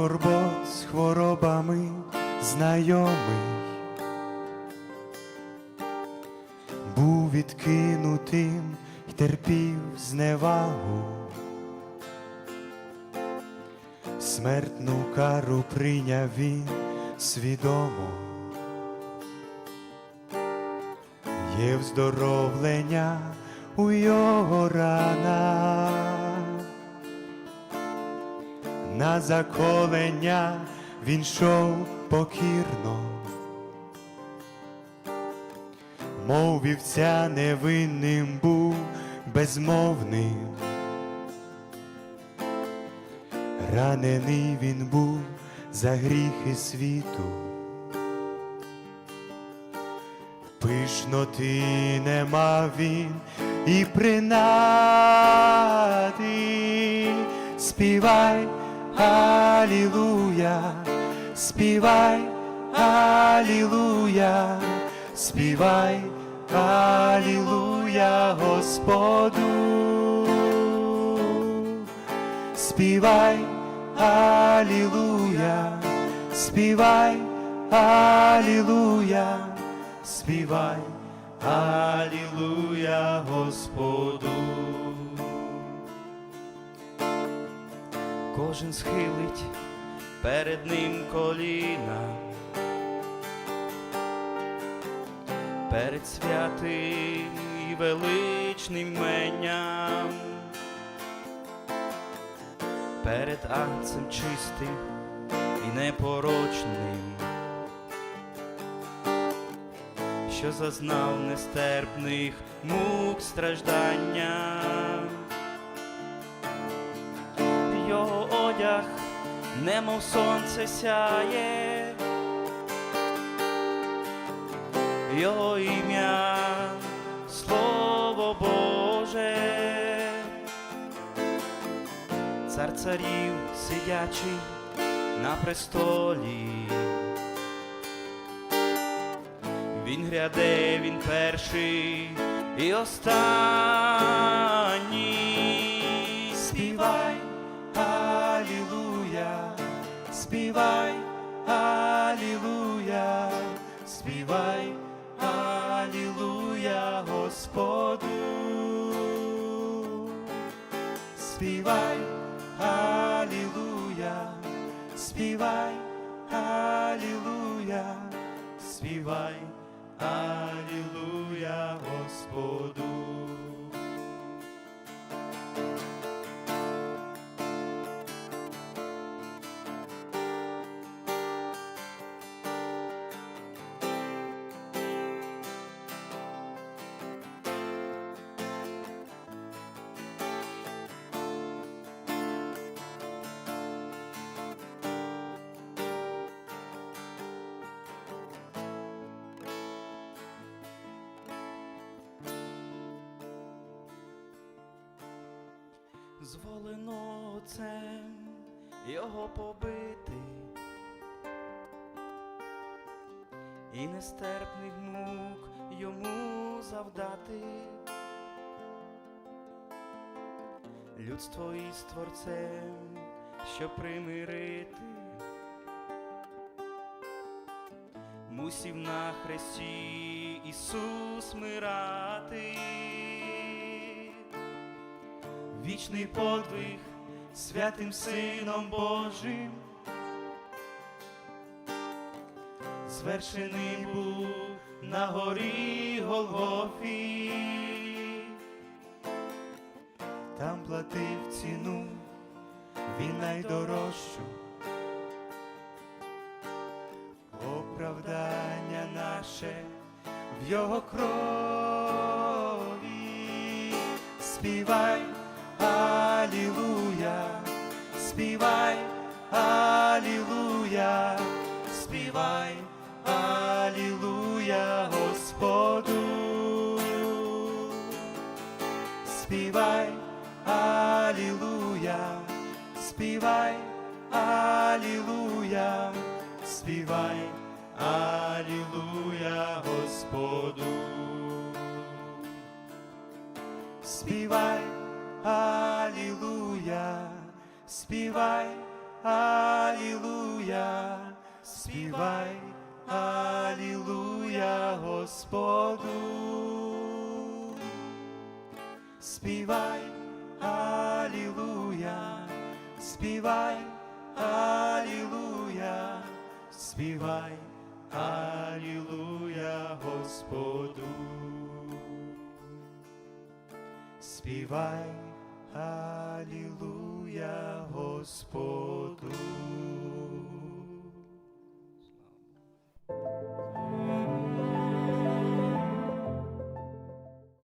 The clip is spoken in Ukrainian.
скорбот з хворобами знайомий, був відкинутим й терпів зневагу, смертну кару прийняв він свідомо. Є вздоровлення у його ранах, на заколення. Він йшов покірно, мов вівця невинним був безмовним, ранений він був за гріхи світу. Пишноти не мав він і принади, співай, Алілуя, співай, Алілуя, співай, Алілуя, Господу, співай, Алілуя, співай, Алілуя, співай, Алілуя, Господу. Кожен схилить перед ним коліна, перед святим і величним менням, перед Агнцем чистим і непорочним, що зазнав нестерпних мук страждання. Одяг, немов сонце сяє, його ім'я, Слово Боже, цар царів сидячий на престолі. Він гряде, він перший і останній. співай, Алілуя, співай, Алілуя, Господу. Співай, Алілуя, співай, Алілуя, співай, Алілуя, Господу. Зволено отцем його побити, і нестерпних мук йому завдати. Людство із Творцем, що примирити, мусів на хресті Ісус мирати Вічний подвиг святим Сином Божим, звершений був на горі Голгофі, там платив ціну, він найдорожчу, оправдання наше в його крові, співай. Алілуя, співай, Алілуя, співай, Алілуя, Господу. Співай, Алілуя, співай, Алілуя, співай, Алілуя, Господу. Співай, Алілуя, співай, Алілуя, співай, Алілуя Господу. Співай, Алілуя, співай, Алілуя, співай, Алілуя Господу. Співай, nos podou.